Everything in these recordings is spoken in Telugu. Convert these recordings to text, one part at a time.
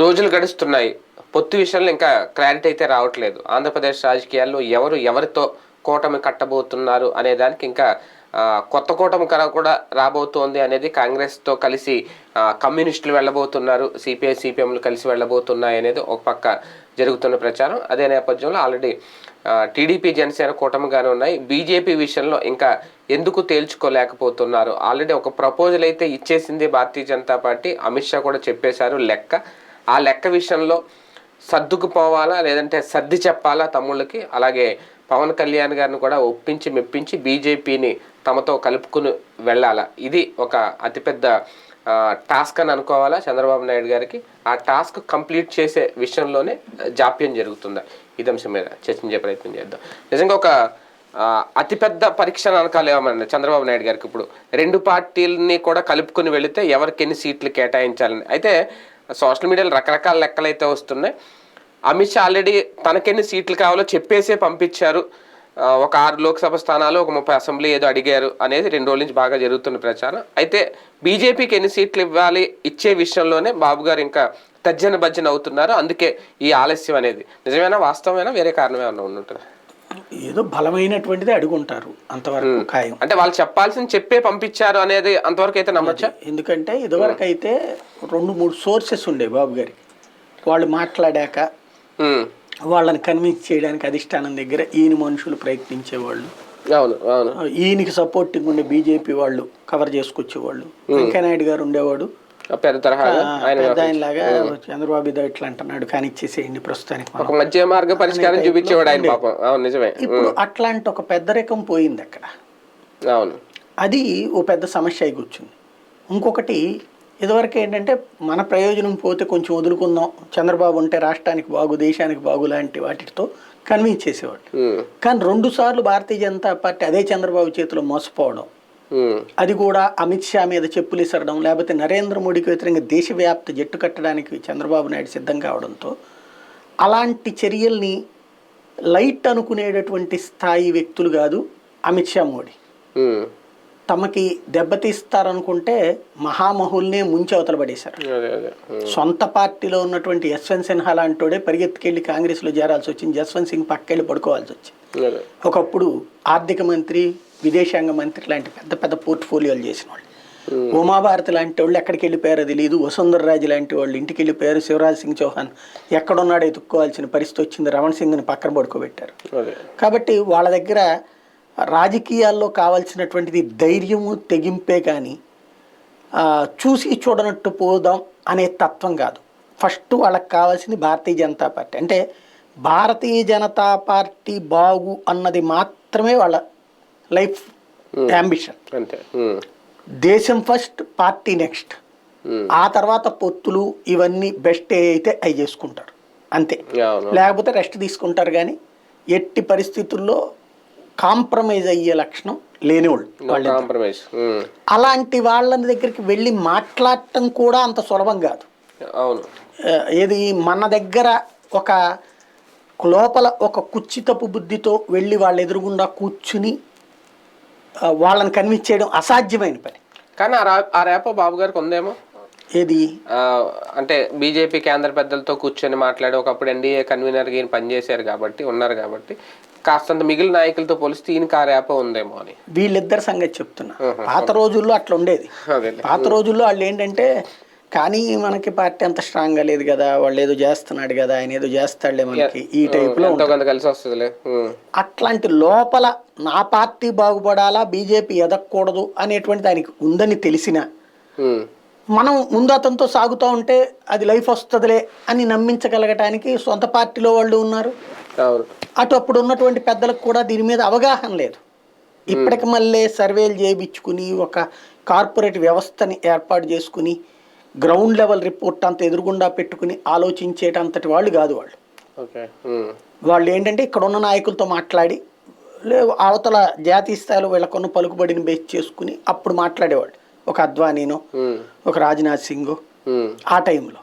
రోజులు గడుస్తున్నాయి. పొత్తు విషయంలో ఇంకా క్లారిటీ అయితే రావట్లేదు. ఆంధ్రప్రదేశ్ రాజకీయాల్లో ఎవరు ఎవరితో కూటమి కట్టబోతున్నారు అనే దానికి ఇంకా కొత్త కూటమి కర కూడా రాబోతోంది అనేది కాంగ్రెస్తో కలిసి కమ్యూనిస్టులు వెళ్ళబోతున్నారు సిపిఐ సిపిఎంలు కలిసి వెళ్ళబోతున్నాయి అనేది ఒక పక్క జరుగుతున్న ప్రచారం. అదే నేపథ్యంలో ఆల్రెడీ టీడీపీ జనసేన కూటమిగానే ఉన్నాయి. బీజేపీ విషయంలో ఇంకా ఎందుకు తేల్చుకోలేకపోతున్నారు? ఆల్రెడీ ఒక ప్రపోజల్ అయితే ఇచ్చేసింది భారతీయ జనతా పార్టీ. అమిత్ షా కూడా చెప్పేశారు లెక్క. ఆ లెక్క విషయంలో సర్దుకుపోవాలా లేదంటే సర్ది చెప్పాలా తమ్ముళ్ళకి? అలాగే పవన్ కళ్యాణ్ గారిని కూడా ఒప్పించి మెప్పించి బీజేపీని తమతో కలుపుకుని వెళ్ళాలా? ఇది ఒక అతిపెద్ద టాస్క్ అని అనుకోవాలా చంద్రబాబు నాయుడు గారికి? ఆ టాస్క్ కంప్లీట్ చేసే విషయంలోనే జాప్యం జరుగుతుందా? ఇది అంశం మీద చర్చించే ప్రయత్నం చేద్దాం. నిజంగా ఒక అతిపెద్ద పరీక్ష అనకాలేమన్నా చంద్రబాబు నాయుడు గారికి ఇప్పుడు. రెండు పార్టీలని కూడా కలుపుకుని వెళితే ఎవరికి ఎన్ని సీట్లు కేటాయించాలని? అయితే సోషల్ మీడియాలో రకరకాల లెక్కలు అయితే వస్తున్నాయి. అమిత్ షా ఆల్రెడీ తనకెన్ని సీట్లు కావాలో చెప్పేసే పంపించారు. ఒక ఆరు లోక్సభ స్థానాలు ఒక ముప్పై అసెంబ్లీ ఏదో అడిగారు అనేది రెండు రోజుల నుంచి బాగా జరుగుతున్న ప్రచారం. అయితే బీజేపీకి ఎన్ని సీట్లు ఇవ్వాలి ఇచ్చే విషయంలోనే బాబు గారు ఇంకా తర్జన భర్జన అవుతున్నారు. అందుకే ఈ ఆలస్యం అనేది. నిజమేనా? వాస్తవమేనా? వేరే కారణం ఏమన్నా ఉంటుందా ఏదో బలమైనటువంటిది అడుగుంటారు అంతవరకు ఖాయం. అంటే వాళ్ళు చెప్పాల్సింది చెప్పే పంపించారు అనేది అంతవరకు అయితే నమ్మొచ్చా ఎందుకంటే ఇదివరకు అయితే రెండు మూడు సోర్సెస్ ఉండే బాబు గారికి వాళ్ళు మాట్లాడాక. వాళ్ళని కన్విన్స్ చేయడానికి అధిష్టానం దగ్గర ఈయన మనుషులు ప్రయత్నించేవాళ్ళు. అవును అవును. ఈయనకి సపోర్టింగ్ ఉండే బీజేపీ వాళ్ళు కవర్ చేసుకొచ్చేవాళ్ళు. వెంకయ్యనాయుడు గారు ఉండేవాడు. పెద్ద తరహాగా ఆయనలాగా చంద్రబాబు ఇదో ఇట్లా అంటున్నాడు కానీ ఇచ్చేసేయండి ప్రస్తుతానికి ఒక మధ్య మార్గ పరిష్కారం చూపించేవాడు ఆయన పాపం. అవును నిజమే. ఇప్పుడు అట్లాంటి ఒక పెద్దరికం పోయింది అక్కడ. అవును. అది ఓ పెద్ద సమస్య అయి కూర్చుంది. ఇంకొకటి ఇదివరకు ఏంటంటే మన ప్రయోజనం పోతే కొంచెం వదులుకుందాం. చంద్రబాబు ఉంటే రాష్ట్రానికి బాగు దేశానికి బాగు లాంటి వాటితో కన్విన్స్ ఉమ్. కానీ రెండు సార్లు భారతీయ జనతా పార్టీ అదే చంద్రబాబు చేతిలో మోసపోవడం. అది కూడా అమిత్ షా మీద చెప్పులు ఇసరడం లేకపోతే నరేంద్ర మోడీకి వ్యతిరేకంగా దేశవ్యాప్త జట్టు కట్టడానికి చంద్రబాబు నాయుడు సిద్ధం కావడంతో అలాంటి చర్యల్ని లైట్ అనుకునేటటువంటి స్థాయి వ్యక్తులు కాదు అమిత్ షా మోడీ. తమకి దెబ్బతీస్తారనుకుంటే మహామహుల్నే ముంచి అవతల పడేశారు. సొంత పార్టీలో ఉన్నటువంటి యశ్వంత్ సిన్హా లాంటోడే పరిగెత్తుకెళ్ళి కాంగ్రెస్లో చేరాల్సి వచ్చింది. జస్వంత్ సింగ్ పక్కెళ్ళి పడుకోవాల్సి వచ్చింది. ఒకప్పుడు ఆర్థిక మంత్రి విదేశాంగ మంత్రి లాంటి పెద్ద పెద్ద పోర్ట్ఫోలియోలు చేసిన వాళ్ళు. ఉమాభారతి లాంటి వాళ్ళు ఎక్కడికి వెళ్ళిపోయారో తెలియదు వసుంధర రాజు లాంటి వాళ్ళు ఇంటికి వెళ్ళిపోయారు శివరాజ్ సింగ్ చౌహాన్ ఎక్కడున్నాడో ఎత్తుక్కోవాల్సిన పరిస్థితి వచ్చింది. రమణ్ సింగ్ని పక్కన పడుకోబెట్టారు. కాబట్టి వాళ్ళ దగ్గర రాజకీయాల్లో కావాల్సినటువంటిది ధైర్యము తెగింపే కానీ చూసి చూడనట్టు పోదాం అనే తత్వం కాదు. ఫస్ట్ వాళ్ళకి కావాల్సింది భారతీయ జనతా పార్టీ. అంటే భారతీయ జనతా పార్టీ బాగు అన్నది మాత్రమే వాళ్ళ లైఫ్ అంబిషన్. అంతే. ఉమ్. దేశం ఫస్ట్ పార్టీ నెక్స్ట్. ఉమ్. ఆ తర్వాత పొత్తులు ఇవన్నీ బెస్ట్ అయితే అవి చేసుకుంటారు. అంతే. లేకపోతే రెస్ట్ తీసుకుంటారు కానీ ఎట్టి పరిస్థితుల్లో కాంప్రమైజ్ అయ్యే లక్షణం లేనివాళ్ళు వాళ్ళు. అలాంటి వాళ్ళ దగ్గరికి వెళ్ళి మాట్లాడటం కూడా అంత సులభం కాదు. అవును. ఏది మన దగ్గర ఒక లోపల ఒక కుచ్చితపు బుద్ధితో వెళ్ళి వాళ్ళ ఎదురుగుండా కూర్చుని వాళ్ళని కన్విన్స్ చేయడం అసాధ్యమైన పని. కానీ ఆ రేప బాబు గారికి ఉందేమో? ఏది? అంటే బీజేపీ కేంద్ర పెద్దలతో కూర్చొని మాట్లాడి ఒకప్పుడు ఎన్డీఏ కన్వీనర్గా ఈయన పనిచేశారు కాబట్టి ఉన్నారు కాబట్టి కాస్తంత మిగిలిన నాయకులతో పోలిస్తే ఈయనకి ఆ రేప ఉందేమో అని. వీళ్ళిద్దరి సంగతి చెప్తున్నా. పాత రోజుల్లో అట్లా ఉండేది. పాత రోజుల్లో వాళ్ళు ఏంటంటే కానీ మనకి పార్టీ అంత స్ట్రాంగ్గా లేదు కదా వాళ్ళు ఏదో చేస్తున్నాడు కదా ఆయన ఏదో చేస్తాడులే మనకి ఈ టైప్లో ఎంతో కొంత కలిసి వస్తుందిలే. ఉమ్. అట్లాంటి లోపల నా పార్టీ బాగుపడాలా బీజేపీ ఎదగకూడదు అనేటువంటి దానికి ఉందని తెలిసిన ఉమ్. మనం ముందు అతనితో సాగుతూ ఉంటే అది లైఫ్ వస్తుందిలే అని నమ్మించగలగటానికి సొంత పార్టీలో వాళ్ళు ఉన్నారు. అటు అప్పుడు ఉన్నటువంటి పెద్దలకు కూడా దీని మీద అవగాహన లేదు. ఇప్పటికి మళ్ళీ సర్వేలు చేయించుకుని ఒక కార్పొరేట్ వ్యవస్థని ఏర్పాటు చేసుకుని గ్రౌండ్ లెవెల్ రిపోర్ట్ అంత ఎదురుగుండా పెట్టుకుని ఆలోచించేటంతటి వాళ్ళు కాదు వాళ్ళు. వాళ్ళు ఏంటంటే ఇక్కడ ఉన్న నాయకులతో మాట్లాడి లే అవతల జాతీయ స్థాయిలో వీళ్ళకున్న పలుకుబడిని బేస్ చేసుకుని అప్పుడు మాట్లాడేవాళ్ళు ఒక అద్వానీనో. ఒక రాజ్నాథ్ సింగ్. ఆ టైంలో.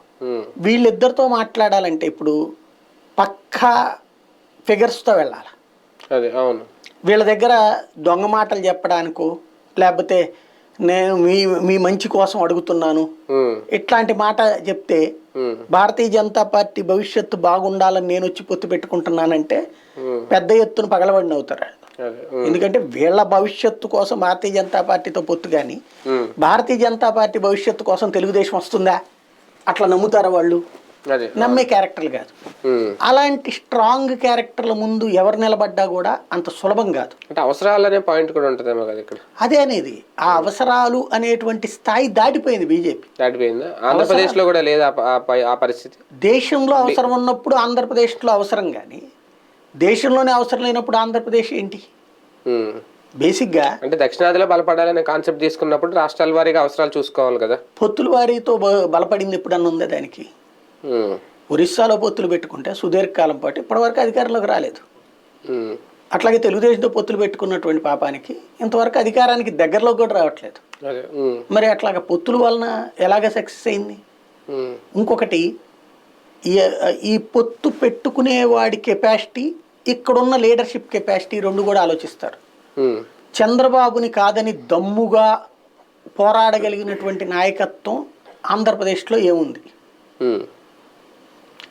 వీళ్ళిద్దరితో మాట్లాడాలంటే ఇప్పుడు పక్కా ఫిగర్స్తో వెళ్ళాలి వీళ్ళ దగ్గర దొంగ మాటలు చెప్పడానికో లేకపోతే నేను మీ మీ మంచి కోసం అడుగుతున్నాను. ఇట్లాంటి మాట చెప్తే భారతీయ జనతా పార్టీ భవిష్యత్తు బాగుండాలని నేను వచ్చి పొత్తు పెట్టుకుంటున్నానంటే పెద్ద ఎత్తున పగలబడిన అవుతారు ఎందుకంటే వీళ్ళ భవిష్యత్తు కోసం భారతీయ జనతా పార్టీతో పొత్తు కానీ భారతీయ జనతా పార్టీ భవిష్యత్తు కోసం తెలుగుదేశం వస్తుందా? అట్లా నమ్ముతారా వాళ్ళు? నమ్మే క్యారెక్టర్లు కాదు. అలాంటి స్ట్రాంగ్ క్యారెక్టర్ల ముందు ఎవరు నిలబడ్డా కూడా అంత సులభం కాదు. అంటే అవసరాలు అనే పాయింట్ కూడా ఉంటుందేమో కదా ఇక్కడ. అదే అనేది ఆ అవసరాలు అనేటువంటి స్థాయి దాటిపోయింది బీజేపీ. దాటిపోయిందా? ఆంధ్రప్రదేశ్లో కూడా లేదా ఆ పరిస్థితి? దేశంలో అవసరం ఉన్నప్పుడు ఆంధ్రప్రదేశ్లో అవసరం కానీ దేశంలోనే అవసరం లేనప్పుడు ఆంధ్రప్రదేశ్ ఏంటి. బేసిక్గా అంటే దక్షిణాదిలో బలపడాలనే కాన్సెప్ట్ తీసుకున్నప్పుడు రాష్ట్రాల వారీగా అవసరాలు చూసుకోవాలి కదా. పొత్తుల వారితో బలపడింది ఎప్పుడన్నా ఉందా దానికి? ఒరిస్సాలో పొత్తులు పెట్టుకుంటే సుదీర్ఘకాలం పాటు ఇప్పటివరకు అధికారంలోకి రాలేదు. ఉమ్, అట్లాగే తెలుగుదేశంతో పొత్తులు పెట్టుకున్నటువంటి పాపానికి ఇంతవరకు అధికారానికి దగ్గరలో కూడా రావట్లేదు. ఉమ్, మరి అట్లాగ పొత్తుల వలన ఎలాగ సక్సెస్ అయింది? ఇంకొకటి ఈ- పొత్తు పెట్టుకునే వాడి కెపాసిటీ ఇక్కడున్న లీడర్షిప్ కెపాసిటీ రెండు కూడా ఆలోచిస్తారు. చంద్రబాబుని కాదని దమ్ముగా పోరాడగలిగినటువంటి నాయకత్వం ఆంధ్రప్రదేశ్లో ఏముంది?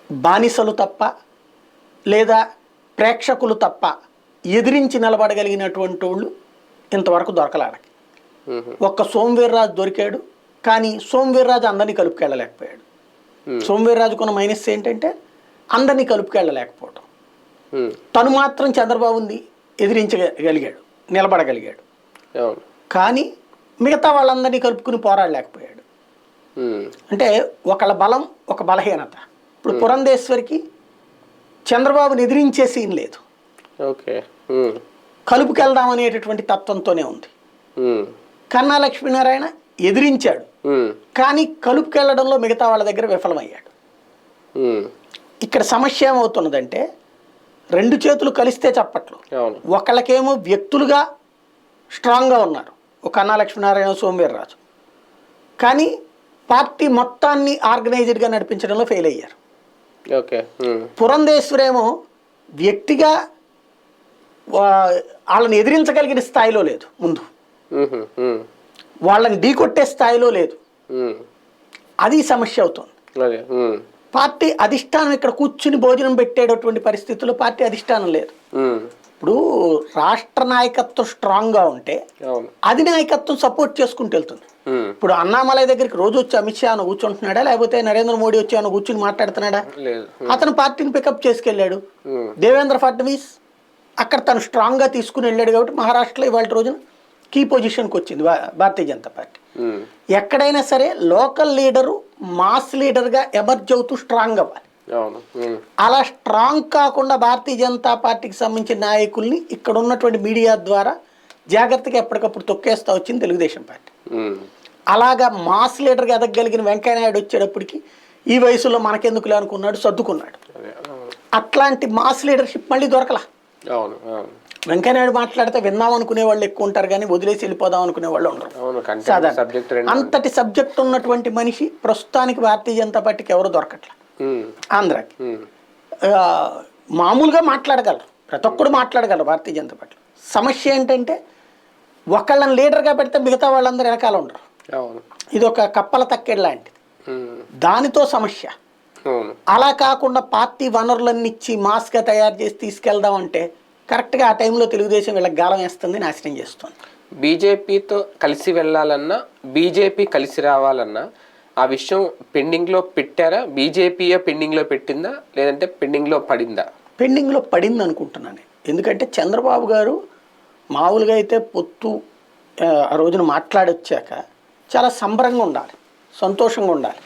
బానిసలు తప్ప లేదా ప్రేక్షకులు తప్ప ఎదిరించి నిలబడగలిగినటువంటి వాళ్ళు ఇంతవరకు దొరకలాడకి ఒక్క సోమవీర్రాజు దొరికాడు కానీ సోమవీర్రాజు అందరినీ కలుపుకెళ్ళలేకపోయాడు. సోమవీర్రాజుకున్న మైనస్ ఏంటంటే అందరినీ కలుపుకెళ్ళలేకపోవడం ఉమ్, తను మాత్రం చంద్రబాబుని ఎదిరించగలిగాడు నిలబడగలిగాడు. కానీ మిగతా వాళ్ళందరినీ కలుపుకుని పోరాడలేకపోయాడు. అంటే ఒకళ్ళ బలం ఒక బలహీనత. ఇప్పుడు పురంధేశ్వరికి చంద్రబాబుని ఎదిరించే సీన్ లేదు. ఓకే. కలుపుకెళ్దాం అనేటటువంటి తత్వంతోనే ఉంది. కన్నా లక్ష్మీనారాయణ ఎదిరించాడు. కానీ కలుపుకెళ్ళడంలో మిగతా వాళ్ళ దగ్గర విఫలమయ్యాడు. ఇక్కడ సమస్య ఏమవుతున్నదంటే రెండు చేతులు కలిస్తే చప్పట్లు. ఒకళ్ళకేమో వ్యక్తులుగా స్ట్రాంగ్గా ఉన్నారు. ఒక కన్నా లక్ష్మీనారాయణ సోమవీర్రాజు కానీ పార్టీ మొత్తాన్ని ఆర్గనైజ్డ్గా నడిపించడంలో ఫెయిల్ అయ్యారు. పురంధేశ్వరేమో వ్యక్తిగా వాళ్ళని ఎదిరించగలిగిన స్థాయిలో లేదు ముందు. వాళ్ళని ఢీకొట్టే స్థాయిలో లేదు. అది సమస్య అవుతుంది. అదే పార్టీ అధిష్టానం ఇక్కడ కూర్చుని భోజనం పెట్టేటటువంటి పరిస్థితుల్లో పార్టీ అధిష్టానం లేదు. ఇప్పుడు రాష్ట్ర నాయకత్వం స్ట్రాంగ్గా ఉంటే అవును. అధినాయకత్వం సపోర్ట్ చేసుకుంటూ వెళ్తుంది. ఇప్పుడు అన్నామలై దగ్గరికి రోజు వచ్చి అమిత్ షా అని కూర్చుంటున్నాడా? లేకపోతే నరేంద్ర మోడీ వచ్చి అని కూర్చుని మాట్లాడుతున్నాడా? అతను పార్టీని పికప్ చేసుకెళ్ళాడు. దేవేంద్ర ఫడ్నవీస్ అక్కడ తను స్ట్రాంగ్గా తీసుకుని వెళ్ళాడు కాబట్టి మహారాష్ట్రలో ఇవాళ రోజున కీ పొజిషన్కి వచ్చింది భారతీయ జనతా పార్టీ. ఎక్కడైనా సరే లోకల్ లీడరు మాస్ లీడర్గా ఎమర్జ్ అవుతూ స్ట్రాంగ్ అవ్వాలి. అలా స్ట్రాంగ్ కాకుండా భారతీయ జనతా పార్టీకి సంబంధించిన నాయకుల్ని ఇక్కడ ఉన్నటువంటి మీడియా ద్వారా జాగ్రత్తగా ఎప్పటికప్పుడు తొక్కేస్తా వచ్చింది తెలుగుదేశం పార్టీ. అలాగా మాస్ లీడర్గా ఎదగలిగిన వెంకయ్యనాయుడు వచ్చేటప్పటికి ఈ వయసులో మనకెందుకులే అనుకున్నాడు సర్దుకున్నాడు. అట్లాంటి మాస్ లీడర్షిప్ మళ్ళీ దొరకలా. వెంకయ్యనాయుడు మాట్లాడితే విందాం అనుకునే వాళ్ళు ఎక్కువ ఉంటారు కానీ వదిలేసి వెళ్ళిపోదాం అనుకునే వాళ్ళు ఉండరు. అంతటి సబ్జెక్ట్ ఉన్నటువంటి మనిషి ప్రస్తుతానికి భారతీయ జనతా పార్టీకి ఎవరు దొరకట్లా. ఆంధ్రాకి. మామూలుగా మాట్లాడగలరు. ప్రతి ఒక్కరు మాట్లాడగలరు భారతీయ జనతా పార్టీ సమస్య ఏంటంటే ఒకళ్ళని లీడర్గా పెడితే మిగతా వాళ్ళందరూ వెనకాల ఉండరు. అవును. ఇది ఒక కప్పల తక్కెడు లాంటిది. దానితో సమస్య. అలా కాకుండా పార్టీ వనరులన్నీ ఇచ్చి మాస్గా తయారు చేసి తీసుకెళ్దాం అంటే కరెక్ట్గా ఆ టైంలో తెలుగుదేశం వీళ్ళకి గాలం వేస్తుంది నాశనం చేస్తుంది. బీజేపీతో కలిసి వెళ్ళాలన్నా బీజేపీ కలిసి రావాలన్నా ఆ విషయం పెండింగ్లో పెట్టారా? బీజేపీయే పెండింగ్లో పెట్టిందా? లేదంటే పెండింగ్లో పడిందా? పెండింగ్లో పడింది అనుకుంటున్నాను నేను. ఎందుకంటే చంద్రబాబు గారు మామూలుగా అయితే పొత్తు ఆ, రోజున మాట్లాడొచ్చాక చాలా సంబరంగా ఉండాలి సంతోషంగా ఉండాలి.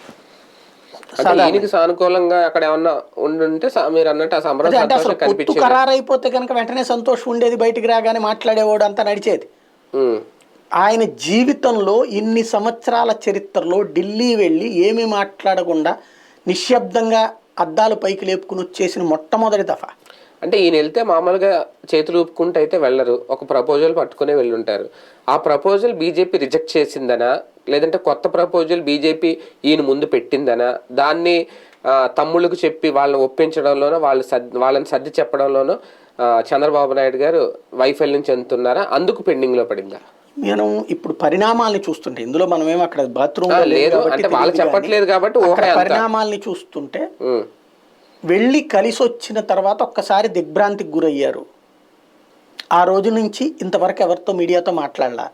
ఈయనకి సానుకూలంగా అక్కడ ఏమన్నా ఉండుంటే మీరు అన్నట్టు ఆ సంబరం అంటే అసలు పొత్తు ఖరారు అయిపోతే కనుక వెంటనే సంతోషం ఉండేది బయటికి రాగానే మాట్లాడేవాడు అంతా నడిచేది. ఆయన జీవితంలో ఇన్ని సంవత్సరాల చరిత్రలో ఢిల్లీ వెళ్ళి ఏమీ మాట్లాడకుండా నిశ్శబ్దంగా అద్దాలు పైకి లేపుకుని వచ్చేసిన మొట్టమొదటి దఫా. అంటే ఈయన వెళ్తే మామూలుగా చేతులు ఊపుకుంటూ అయితే వెళ్ళరు. ఒక ప్రపోజల్ పట్టుకునే వెళ్ళుంటారు. ఆ ప్రపోజల్ బీజేపీ రిజెక్ట్ చేసిందనా? లేదంటే కొత్త ప్రపోజల్ బీజేపీ ఈయన ముందు పెట్టిందనా? దాన్ని తమ్ముళ్ళకు చెప్పి వాళ్ళని ఒప్పించడంలోనో వాళ్ళు సర్ది వాళ్ళని సర్ది చెప్పడంలోనో చంద్రబాబు నాయుడు గారు వైఫల్యం చెందుతున్నారా? అందుకు పెండింగ్లో పడిందా? మనం ఇప్పుడు పరిణామాల్ని చూస్తుంటే ఇందులో మనం ఏమో అక్కడ బాత్రూమ్ లేదు. అంటే వాళ్ళు చెప్పట్లేదు కాబట్టి. పరిణామాల్ని చూస్తుంటే వెళ్ళి కలిసి వచ్చిన తర్వాత ఒక్కసారి దిగ్భ్రాంతికి గురయ్యారు. ఆ రోజు నుంచి ఇంతవరకు ఎవరితో మీడియాతో మాట్లాడలా?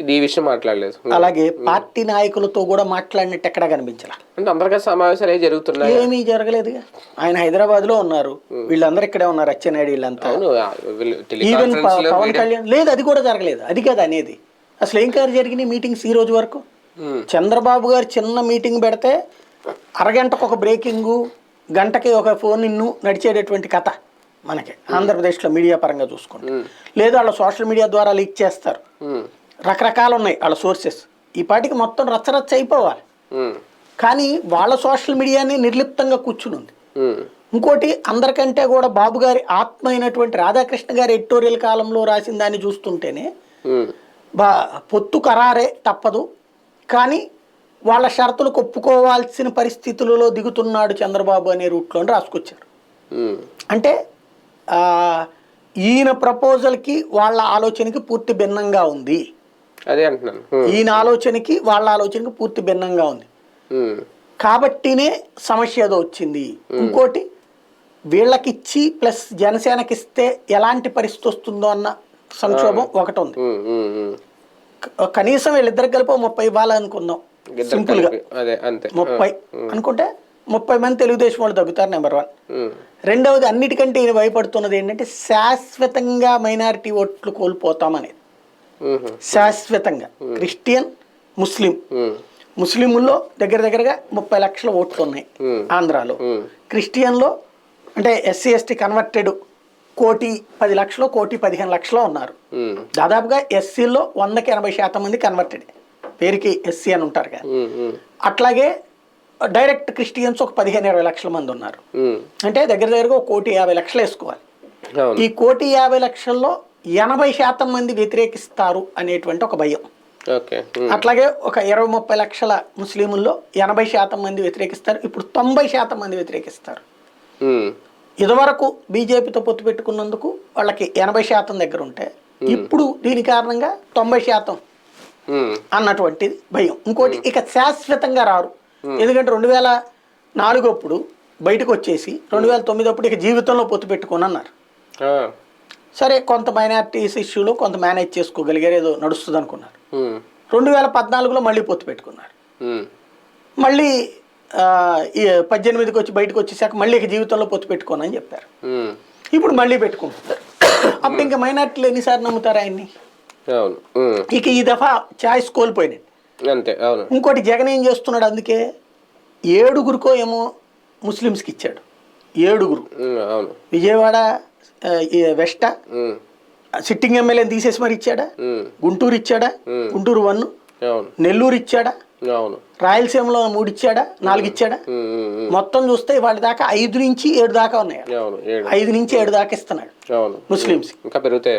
ఇది ఈ విషయం మాట్లాడలేదు. అలాగే పార్టీ నాయకులతో కూడా మాట్లాడినట్టు ఎక్కడా కనిపించలా? అంటే అందరికీ సమావేశాలు ఏ జరుగుతున్నాయి? ఏమీ జరగలేదుగా. ఆయన హైదరాబాద్లో ఉన్నారు వీళ్ళందరూ ఇక్కడే ఉన్నారు అచ్చెన్నాయుడు వీళ్ళంతా. ఈవెన్ పవన్ కళ్యాణ్ లేదు అది కూడా జరగలేదు. అది కాదు అనేది. అసలు ఏం కాదు జరిగినాయి మీటింగ్స్ ఈ రోజు వరకు? చంద్రబాబు గారు చిన్న మీటింగ్ పెడితే అరగంటకు ఒక బ్రేకింగు గంటకి ఒక ఫోన్ ఇన్ను నడిచేటటువంటి కథ మనకి ఆంధ్రప్రదేశ్లో మీడియా పరంగా చూసుకుంటే. లేదు వాళ్ళ సోషల్ మీడియా ద్వారా లీక్ చేస్తారు. రకరకాలు ఉన్నాయి వాళ్ళ సోర్సెస్. ఈ పాటికి మొత్తం రచ్చరచ్చ అయిపోవాలి. కానీ వాళ్ళ సోషల్ మీడియాని నిర్లిప్తంగా కూర్చుని ఉంది. ఇంకోటి అందరికంటే కూడా బాబు గారి ఆత్మ అయినటువంటి రాధాకృష్ణ గారి ఎడిటోరియల్ కాలంలో రాసిన దాన్ని చూస్తుంటేనే బా పొత్తు ఖరారే తప్పదు. కానీ వాళ్ళ షరతులకు ఒప్పుకోవాల్సిన పరిస్థితులలో దిగుతున్నాడు చంద్రబాబు అనే రూట్లో రాసుకొచ్చారు. అంటే ఈయన ప్రపోజల్కి వాళ్ళ ఆలోచనకి పూర్తి భిన్నంగా ఉంది. అదే అంటున్నాను. ఈయన ఆలోచనకి వాళ్ళ ఆలోచనకి పూర్తి భిన్నంగా ఉంది. కాబట్టినే సమస్య ఏదో వచ్చింది. ఇంకోటి వీళ్ళకిచ్చి ప్లస్ జనసేనకి ఇస్తే ఎలాంటి పరిస్థితి వస్తుందో అన్న సంక్షోభం ఒకటి ఉంది. కనీసం వీళ్ళిద్దరు కలిపి ముప్పై ఇవ్వాలనుకుందాం. ఇద్దరు సింపుల్గా. కలిపి, అదే అంతే. ముప్పై అనుకుంటే ముప్పై మంది తెలుగుదేశం వాళ్ళు తగ్గుతారు నెంబర్ వన్ రెండవది అన్నిటికంటే ఈయన భయపడుతున్నది ఏంటంటే శాశ్వతంగా మైనారిటీ ఓట్లు కోల్పోతామనేది. శాశ్వతంగా. క్రిస్టియన్ ముస్లిం. ముస్లింల్లో దగ్గర దగ్గరగా ముప్పై లక్షల ఓట్లు ఉన్నాయి. ఆంధ్రాలో. క్రిస్టియన్లో అంటే ఎస్సీ ఎస్టీ కన్వర్టెడ్ కోటి పది లక్షలు కోటి పదిహేను లక్షలు ఉన్నారు. దాదాపుగా ఎస్సీలో వందకి ఎనభై శాతం మంది కన్వర్టెడ్. పేరుకి ఎస్సీ అని ఉంటారు కదా. అట్లాగే డైరెక్ట్ క్రిస్టియన్స్ ఒక పదిహేను ఇరవై లక్షల మంది ఉన్నారు. అంటే దగ్గర దగ్గరగా ఒక కోటి యాభై లక్షలు వేసుకోవాలి. ఈ కోటి యాభై లక్షల్లో ఎనభై శాతం మంది వ్యతిరేకిస్తారు అనేటువంటి ఒక భయం. అట్లాగే ఒక ఇరవై ముప్పై లక్షల ముస్లింల్లో ఎనభై శాతం మంది వ్యతిరేకిస్తారు. ఇప్పుడు తొంభై శాతం మంది వ్యతిరేకిస్తారు. ఇదివరకు బీజేపీతో పొత్తు పెట్టుకున్నందుకు వాళ్ళకి ఎనభై శాతం దగ్గర ఉంటే ఇప్పుడు దీని కారణంగా తొంభై శాతం అన్నటువంటిది భయం. ఇంకోటి ఇక శాశ్వతంగా రారు. ఎందుకంటే రెండు వేల నాలుగు అప్పుడు బయటకు వచ్చేసి రెండు వేల తొమ్మిది అప్పుడు ఇక జీవితంలో పొత్తు పెట్టుకొని అన్నారు. సరే కొంత మైనార్టీస్ ఇష్యూలో కొంత మేనేజ్ చేసుకోగలిగారు ఏదో నడుస్తుంది అనుకున్నారు రెండు వేల పద్నాలుగులో మళ్ళీ పొత్తు పెట్టుకున్నారు. మళ్ళీ పద్దెనిమిదికి వచ్చి బయటకు వచ్చేసాక మళ్ళీ ఇక జీవితంలో పొత్తు పెట్టుకోనని చెప్పారు. ఇప్పుడు మళ్ళీ పెట్టుకుంటున్నారు. అప్పుడు ఇంకా మైనార్టీలు ఎన్నిసార్లు నమ్ముతారు ఆయన్ని? ఇక ఈ దఫా ఛాయిస్ కోల్పోయినాయి. అంతే అవును. ఇంకోటి జగన్ ఏం చేస్తున్నాడు అందుకే? ఏడుగురికో ఏమో ముస్లిమ్స్కి ఇచ్చాడు. ఏడుగురు. అవును. విజయవాడ వెస్ట్ సిట్టింగ్ ఎమ్మెల్యేని తీసేసి మరి ఇచ్చాడా? గుంటూరు ఇచ్చాడా. గుంటూరు వన్. నెల్లూరు ఇచ్చాడా? అవును. రాయలసీమలో మూడు ఇచ్చాడా నాలుగు ఇచ్చాడా మొత్తం చూస్తే వాటి దాకా ఐదు నుంచి ఏడు దాకా ఉన్నాయి. ఐదు నుంచి ఏడు దాకా ఇస్తున్నాడు. ముస్లిమ్స్. ఇంకా పెరుగుతాయి.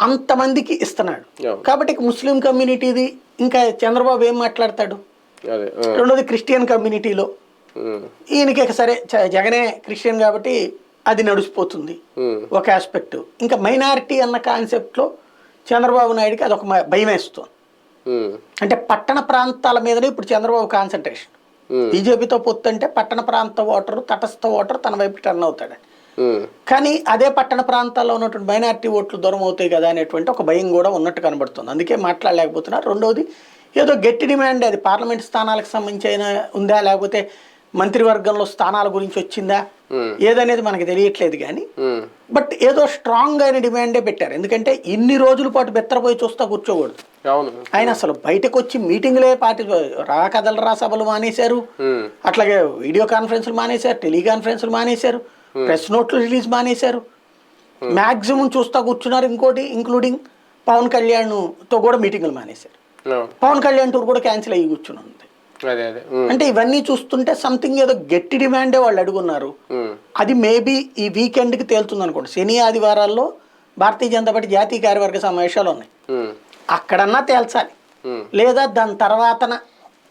అంతమందికి ఇస్తున్నాడు. కాబట్టి ముస్లిం కమ్యూనిటీది ఇంకా చంద్రబాబు ఏం మాట్లాడతాడు? రెండోది క్రిస్టియన్ కమ్యూనిటీలో. ఈయనకి సరే జగనే క్రిస్టియన్ కాబట్టి అది నడిచిపోతుంది ఒక ఆస్పెక్ట్ ఇంకా మైనారిటీ అన్న కాన్సెప్ట్లో చంద్రబాబు నాయుడుకి అదొక మ- భయం వేస్తుంది అంటే పట్టణ ప్రాంతాల మీదనే ఇప్పుడు చంద్రబాబు కాన్సన్ట్రేషన్ బీజేపీతో పొత్తు అంటే పట్టణ ప్రాంత ఓటరు తటస్థ ఓటరు తన వైపు టర్న్ అవుతాడు. కానీ అదే పట్టణ ప్రాంతాల్లో ఉన్నటువంటి మైనారిటీ ఓట్లు దూరం అవుతాయి కదా అనేటువంటి ఒక భయం కూడా ఉన్నట్టు కనబడుతుంది. అందుకే మాట్లాడలేకపోతున్నారు. రెండవది ఏదో గట్టి డిమాండ్ అది. పార్లమెంట్ స్థానాలకు సంబంధించి అయినా ఉందా? లేకపోతే మంత్రివర్గంలో స్థానాల గురించి వచ్చిందా? ఏదనేది మనకి తెలియట్లేదు కానీ ఉమ్, బట్ ఏదో స్ట్రాంగ్ అయిన డిమాండే పెట్టారు. ఎందుకంటే ఇన్ని రోజుల పాటు బెత్తరపోయి చూస్తా కూర్చోకూడదు. ఆయన అసలు బయటకు వచ్చి మీటింగ్లే పార్టీ రా కథలరా సభలు మానేశారు. ఉమ్, అట్లాగే వీడియో కాన్ఫరెన్స్లు మానేశారు టెలికాన్ఫరెన్స్లు మానేశారు ప్రెస్ నోట్లు రిలీజ్ మానేశారు. మ్యాక్సిమం చూస్తా కూర్చున్నారు ఇంకోటి ఇంక్లూడింగ్ పవన్ కళ్యాణ్తో కూడా మీటింగులు మానేశారు. పవన్ కళ్యాణ్ టూర్ కూడా క్యాన్సిల్ అయ్యి కూర్చుని ఉంది అదే అదే ఉమ్, అంటే ఇవన్నీ చూస్తుంటే సంథింగ్ ఏదో గట్టి డిమాండే వాళ్ళు అడుగున్నారు. అది మేబీ ఈ వీకెండ్కి తేలుతుంది అనుకోండి శని ఆదివారాల్లో భారతీయ జనతా పార్టీ జాతీయ కార్యవర్గ సమావేశాలు ఉన్నాయి. అక్కడన్నా తేల్చాలి. లేదా దాని తర్వాతన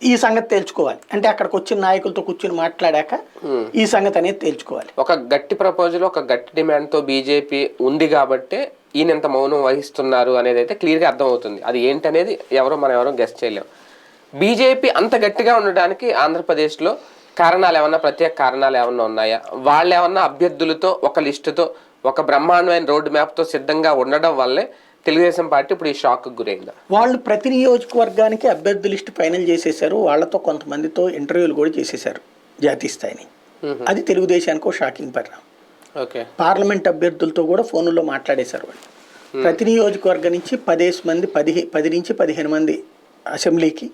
ఈ సంగతి తేల్చుకోవాలి. అంటే అక్కడికి వచ్చిన నాయకులతో కూర్చుని మాట్లాడాక. ఈ సంగతి అనేది తేల్చుకోవాలి. ఒక గట్టి ప్రపోజల్ ఒక గట్టి డిమాండ్తో బీజేపీ ఉంది కాబట్టే ఈయన ఎంత మౌనం వహిస్తున్నారు అనేది అయితే క్లియర్గా అర్థమవుతుంది. అది ఏంటనేది ఎవరో మనం ఎవరో గెస్ట్ చేయలేం. బీజేపీ అంత గట్టిగా ఉండడానికి ఆంధ్రప్రదేశ్లో కారణాలు ఏమన్నా ప్రత్యేక కారణాలు ఏమన్నా ఉన్నాయా? వాళ్ళు ఏమన్నా అభ్యర్థులతో ఒక లిస్టుతో ఒక బ్రహ్మాండమైన రోడ్ మ్యాప్తో సిద్ధంగా ఉండడం వల్లే తెలుగుదేశం పార్టీ ఇప్పుడు ఈ షాక్కి గురైందా. వాళ్ళు ప్రతి నియోజకవర్గానికి అభ్యర్థి లిస్టు ఫైనల్ చేసేశారు. వాళ్ళతో కొంతమందితో ఇంటర్వ్యూలు కూడా చేసేశారు జాతీయ స్థాయిని. అది తెలుగుదేశానికి ఒక షాకింగ్ పరిణామం. ఓకే. పార్లమెంట్ అభ్యర్థులతో కూడా ఫోనుల్లో మాట్లాడేశారు వాళ్ళు. ప్రతి నియోజకవర్గం నుంచి పదేసి మంది పదిహే పది నుంచి పదిహేను మంది అసెంబ్లీకి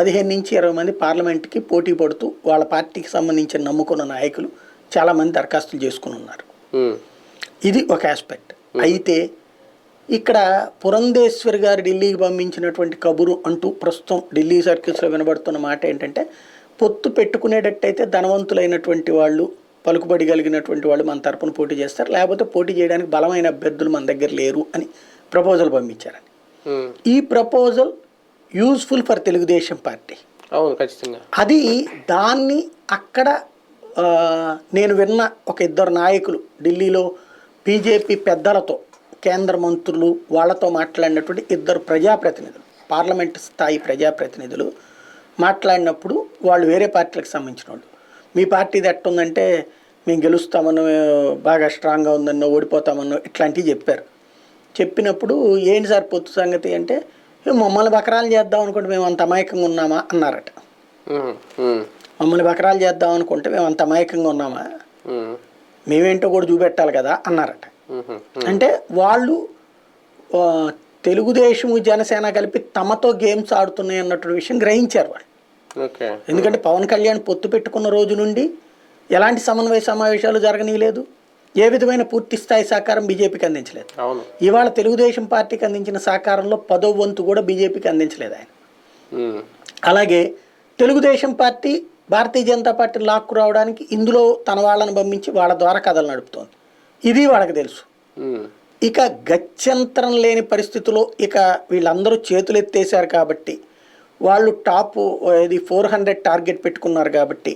పదిహేను నుంచి ఇరవై మంది పార్లమెంట్కి పోటీ పడుతూ వాళ్ళ పార్టీకి సంబంధించిన నమ్ముకున్న నాయకులు చాలామంది దరఖాస్తులు చేసుకుని ఉన్నారు. ఇది ఒక ఆస్పెక్ట్. అయితే ఇక్కడ పురంధేశ్వరి గారు ఢిల్లీకి పంపించినటువంటి కబురు అంటూ ప్రస్తుతం ఢిల్లీ సర్కిల్స్లో వినబడుతున్న మాట ఏంటంటే పొత్తు పెట్టుకునేటట్టయితే ధనవంతులైనటువంటి వాళ్ళు పలుకుబడి కలిగినటువంటి వాళ్ళు మన తరపున పోటీ చేస్తారు. లేకపోతే పోటీ చేయడానికి బలమైన అభ్యర్థులు మన దగ్గర లేరు అని ప్రపోజల్ పంపించారని. ఈ proposal useful for Telugu Desam Party. అవును ఖచ్చితంగా. అది దాన్ని అక్కడ నేను విన్న ఒక ఇద్దరు నాయకులు ఢిల్లీలో బీజేపీ పెద్దలతో కేంద్ర మంత్రులు వాళ్ళతో మాట్లాడినటువంటి ఇద్దరు ప్రజాప్రతినిధులు పార్లమెంట్ స్థాయి ప్రజాప్రతినిధులు మాట్లాడినప్పుడు వాళ్ళు వేరే పార్టీలకు సంబంధించిన వాళ్ళు. మీ పార్టీది ఎట్టుందంటే మేము గెలుస్తామన్నో బాగా స్ట్రాంగ్గా ఉందన్నో ఓడిపోతామన్నో ఇట్లాంటివి చెప్పారు. చెప్పినప్పుడు ఏంటి సార్ పొత్తు సంగతి అంటే "ఏ, మమ్మల్ని బకరాలు చేద్దాం అనుకుంటే మేము అంత అమాయకంగా ఉన్నామా? అన్నారట. మమ్మల్ని బకరాలు చేద్దాం అనుకుంటే మేము అంత అమాయకంగా ఉన్నామా? మేమేంటో కూడా చూపెట్టాలి కదా అన్నారట. అంటే వాళ్ళు ఆ, తెలుగుదేశము జనసేన కలిపి తమతో గేమ్స్ ఆడుతున్నాయి అన్నటువంటి విషయం గ్రహించారు వాళ్ళు. ఎందుకంటే పవన్ కళ్యాణ్ పొత్తు పెట్టుకున్న రోజు నుండి ఎలాంటి సమన్వయ సమావేశాలు జరగనీయలేదు. ఏ విధమైన పూర్తి స్థాయి సహకారం బీజేపీకి అందించలేదు. ఇవాళ తెలుగుదేశం పార్టీకి అందించిన సహకారంలో పదో వంతు కూడా బీజేపీకి అందించలేదు ఆయన. అలాగే తెలుగుదేశం పార్టీ భారతీయ జనతా పార్టీని లాక్కు రావడానికి ఇందులో తన వాళ్ళని పంపించి వాళ్ళ ద్వారా కథలు నడుపుతోంది. ఇది వాళ్ళకి తెలుసు. ఇక గత్యంతరం లేని పరిస్థితిలో ఇక వీళ్ళందరూ చేతులు ఎత్తేసారు కాబట్టి వాళ్ళు టాప్ ఇది ఫోర్ హండ్రెడ్ టార్గెట్ పెట్టుకున్నారు కాబట్టి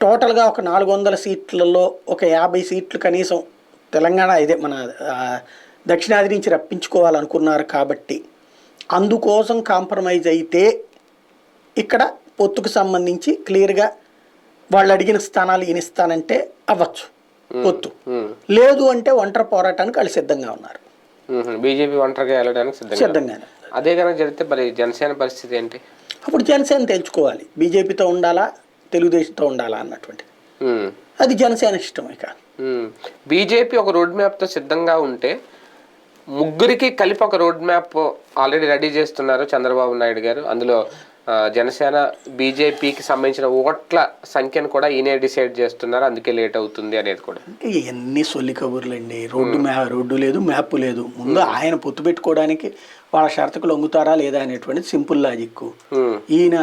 టోటల్గా ఒక నాలుగు వందల సీట్లలో ఒక యాభై సీట్లు కనీసం తెలంగాణ ఇదే మన దక్షిణాది నుంచి రప్పించుకోవాలనుకున్నారు కాబట్టి అందుకోసం కాంప్రమైజ్ అయితే ఇక్కడ పొత్తుకు సంబంధించి క్లియర్గా వాళ్ళు అడిగిన స్థానాలు ఈయన ఇస్తానంటే అవ్వచ్చు పొత్తు. లేదు అంటే ఒంటరి పోరాటానికి వాళ్ళు సిద్ధంగా ఉన్నారు. బీజేపీ ఒంటరిగా వెళ్ళడానికి సిద్ధంగా అదే కనుక జరిగితే మరి జనసేన పరిస్థితి ఏంటి? అప్పుడు జనసేన తెలుసుకోవాలి బీజేపీతో ఉండాలా? తెలుగుదేశంతో ఉండాలా అన్నటువంటిది. ఉమ్, అది జనసేన ఇష్టం ఇక బీజేపీ ఒక రోడ్ మ్యాప్తో సిద్ధంగా ఉంటే ముగ్గురికి కలిపి ఒక రోడ్ మ్యాప్ ఆల్రెడీ రెడీ చేస్తున్నారు చంద్రబాబు నాయుడు గారు. అందులో జనసేన బీజేపీకి సంబంధించిన ఓట్ల సంఖ్యను కూడా ఈయనే డిసైడ్ చేస్తున్నారు. అందుకే లేట్ అవుతుంది అనేది కూడా. ఎన్ని సొల్లి కబుర్లండి. రోడ్డు మ్యా రోడ్డు లేదు మ్యాప్ లేదు. ముందు ఆయన పొత్తు పెట్టుకోవడానికి వాళ్ళ షరతుకు లొంగుతారా లేదా అనేటువంటిది సింపుల్ లాజిక్ ఈయన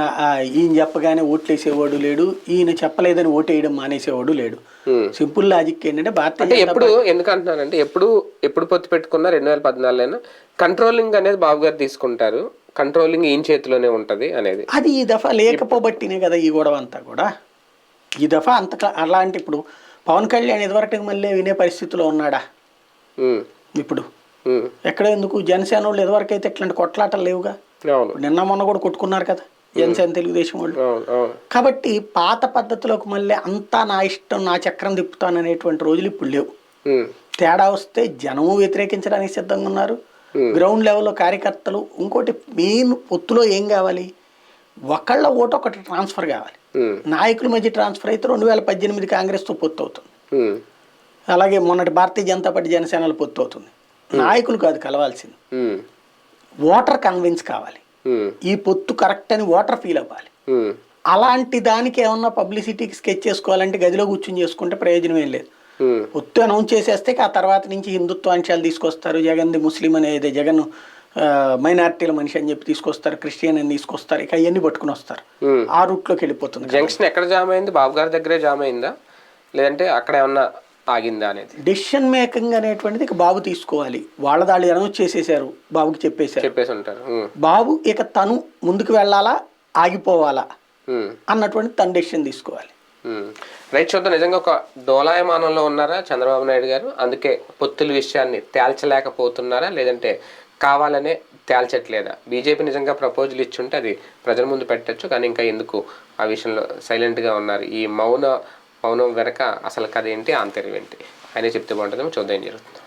ఈయన చెప్పగానే ఓట్లేసేవాడు లేడు ఈయన చెప్పలేదని ఓటేయడం మానేసేవాడు లేడు. సింపుల్ లాజిక్ ఏంటంటే జనతా ఎప్పుడు ఎందుకు అంటున్నానంటే ఎప్పుడు ఎప్పుడు పొత్తు పెట్టుకున్నా రెండు వేల పద్నాలుగులో కంట్రోలింగ్ అనేది బాబు గారు తీసుకుంటారు. కంట్రోలింగ్ ఈయన చేతిలోనే ఉంటది అనేది. అది ఈ దఫా లేకపోబట్టినే కదా ఈ గొడవ అంతా కూడా. ఈ దఫా అంత అలాంటి ఇప్పుడు పవన్ కళ్యాణ్ ఇదివరకు మళ్ళీ వినే పరిస్థితిలో ఉన్నాడా? ఇప్పుడు. ఎక్కడ ఎందుకు? జనసేన వాళ్ళు ఇదివరకు అయితే ఇట్లాంటి కొట్లాటలు లేవుగా? నిన్న మొన్న కూడా కొట్టుకున్నారు కదా జనసేన తెలుగుదేశం వాళ్ళు. కాబట్టి పాత పద్ధతిలోకి మళ్ళీ అంతా నా ఇష్టం నా చక్రం తిప్పుతాను అనేటువంటి రోజులు ఇప్పుడు లేవు. తేడా వస్తే జనము వ్యతిరేకించడానికి సిద్ధంగా ఉన్నారు. గ్రౌండ్ లెవెల్లో కార్యకర్తలు ఇంకోటి మెయిన్ పొత్తులో ఏం కావాలి? ఒకళ్ళ ఓటు ఒకటి ట్రాన్స్ఫర్ కావాలి. ఉమ్, నాయకుల మధ్య ట్రాన్స్ఫర్ అయితే రెండు వేల పద్దెనిమిది కాంగ్రెస్తో పొత్తు అవుతుంది. ఉమ్, అలాగే మొన్నటి భారతీయ జనతా పార్టీ జనసేనలో పొత్తు అవుతుంది. నాయకులు కాదు కలవాల్సింది. ఓటర్ కన్విన్స్ కావాలి. ఈ పొత్తు కరెక్ట్ అని ఓటర్ ఫీల్ అవ్వాలి. అలాంటి దానికి ఏమన్నా పబ్లిసిటీకి స్కెచ్ చేసుకోవాలంటే గదిలో కూర్చుని చేసుకుంటే ప్రయోజనం ఏం లేదు. పొత్తు అనౌన్స్ చేసేస్తే ఆ తర్వాత నుంచి హిందుత్వ అంశాలు తీసుకొస్తారు జగన్ది ముస్లిం అనేది జగన్ మైనారిటీల మనిషి అని చెప్పి తీసుకొస్తారు. క్రిస్టియన్ అని తీసుకొస్తారు. ఇక అవన్నీ పట్టుకుని వస్తారు. ఆ రూట్లోకి వెళ్ళిపోతుంది. జంక్షన్ ఎక్కడ జామ్ అయింది? బాబు గారి దగ్గరే జామ్ అయిందా? లేదంటే అక్కడ ఏమన్నా ఆగిందా అనేది? డెసిషన్ మేకింగ్ అనేటువంటిది ఇక బాబు తీసుకోవాలి. వాళ్ళ దాళ్ళు అనౌన్స్ చేసేసారు బాబుకి చెప్పేశారు. చెప్పేసి ఉంటారు. బాబు ఇక తను ముందుకు వెళ్ళాలా? ఆగిపోవాలా? అన్నటువంటి తను డెసిషన్ తీసుకోవాలి. రైట్ చూద్దాం నిజంగా ఒక డోలాయమానంలో ఉన్నారా చంద్రబాబు నాయుడు గారు? అందుకే పొత్తుల విషయాన్ని తేల్చలేకపోతున్నారా? లేదంటే కావాలనే తేల్చట్లేదా? బీజేపీ నిజంగా ప్రపోజల్ ఇచ్చుంటే అది ప్రజల ముందు పెట్టచ్చు కానీ ఇంకా ఎందుకు ఆ విషయంలో సైలెంట్గా ఉన్నారు? ఈ మౌన మౌనం వెనక అసలు కథ ఏంటి? ఆంతర్యం ఏంటి? ఆయనే చెప్తే బాగుంటుందేమో చూద్దాం జరుగుతుంది.